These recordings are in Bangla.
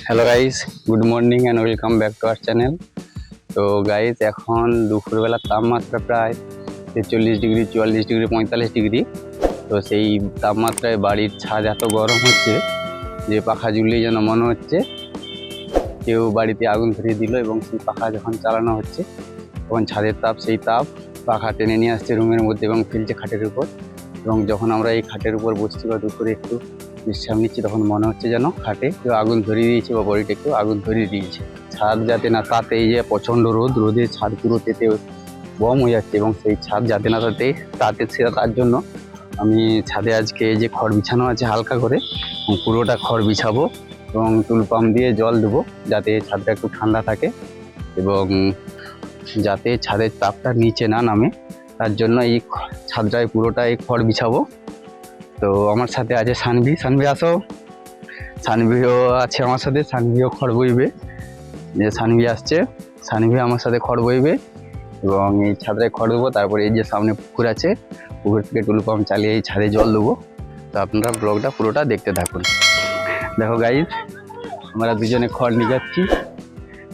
Hello guys good morning and welcome back to our channel তো গাইস এখন দুপুরবেলার তাপমাত্রা প্রায় ছেচল্লিশ ডিগ্রি, চুয়াল্লিশ ডিগ্রি, পঁয়তাল্লিশ ডিগ্রি। তো সেই তাপমাত্রায় বাড়ির ছাদ এত গরম হচ্ছে যে পাখা ঝুলিয়ে যেন মনে হচ্ছে। কেউ বাড়িতে আগুন ধরিয়ে দিল এবং সেই পাখা যখন চালানো হচ্ছে, তখন ছাদের তাপ, সেই তাপ পাখা টেনে নিয়ে আসছে রুমের মধ্যে এবং ফেলছে খাটের উপর। এবং যখন আমরা এই খাটের উপর বসছি বা দুপুরে একটু বিশ্রাম নিচ্ছি, তখন মনে হচ্ছে যেন খাটে কেউ আগুন ধরিয়ে দিয়েছে বা বডিটা কেউ আগুন ধরিয়ে দিয়েছে। ছাদ যাতে না তাতে, এই যে প্রচণ্ড রোদ রোদে ছাদ পুরো তেতে বম হয়ে যাচ্ছে এবং সেই ছাদ যাতে না তাতে তাতে সেটা তার জন্য আমি ছাদে আজকে যে খড় বিছানো আছে হালকা করে পুরোটা খড় বিছাবো এবং টুল পাম্প দিয়ে জল দেবো যাতে ছাদটা একটু ঠান্ডা থাকে এবং যাতে ছাদের তাপটা নিচে না নামে। তার জন্য এই ছাদটায় পুরোটা এই খড় বিছাবো। তো আমার সাথে আছে সানভি। সানভি, আসো। সানভিও আছে আমার সাথে, সানভিও খড় বইবে। যে সানভি আসছে, সানভি আমার সাথে খড় বইবে এবং এই ছাদটায় খড় দেবো তারপরে এই যে সামনে পুকুর আছে, পুকুর থেকে টুলু পাম্প চালিয়ে এই ছাদে জল দেবো তো আপনারা ব্লগটা পুরোটা দেখতে থাকুন। দেখো গাইজ আমরা দুজনে খড় নিয়ে যাচ্ছি,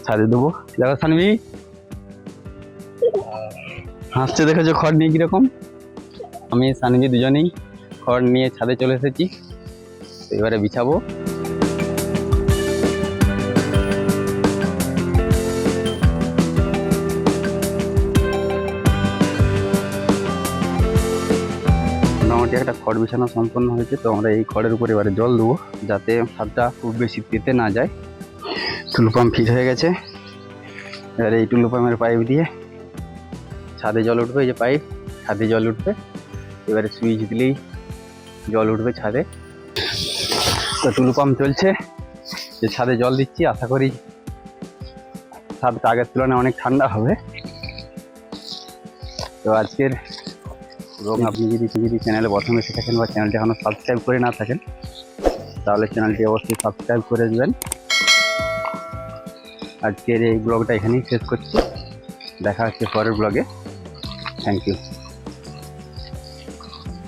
ছাদে দেবো দেখো সানভি, হাসছে দেখেছ খড় নিয়ে কীরকম? আমি, সানভি দুজনেই। খড় নিয়ে ছাদে চলে এসেছি। এবারে বিছাবো। মোটামুটি একটা খড় বিছানো সম্পন্ন হয়েছে, তো আমরা এই খড়ের উপর এবারে জল দেবো, যাতে ছাদটা খুব বেশি পেতে না যায়। টুলু পাম্প ফিট হয়ে গেছে। এবারে এই টুলু পাম্পের পাইপ দিয়ে ছাদে জল উঠবে, এই যে পাইপ, ছাদে জল উঠবে। এবারে সুইচ দিলেই জল উঠবে ছাদে। তো টুলু পাম্প চলছে। যে ছাদে জল দিচ্ছি, আশা করি ছাদটা আগের তুলনায় অনেক ঠান্ডা হবে। তো আজকের এবং আপনি যদি যদি চ্যানেলে প্রথমে এসে থাকেন বা চ্যানেলটি এখনও সাবস্ক্রাইব করে না থাকেন, তাহলে চ্যানেলটি অবশ্যই সাবস্ক্রাইব করে দেবেন। আজকের এই ব্লগটা এখানেই শেষ করছি। দেখা হচ্ছে পরের ব্লগে থ্যাংক ইউ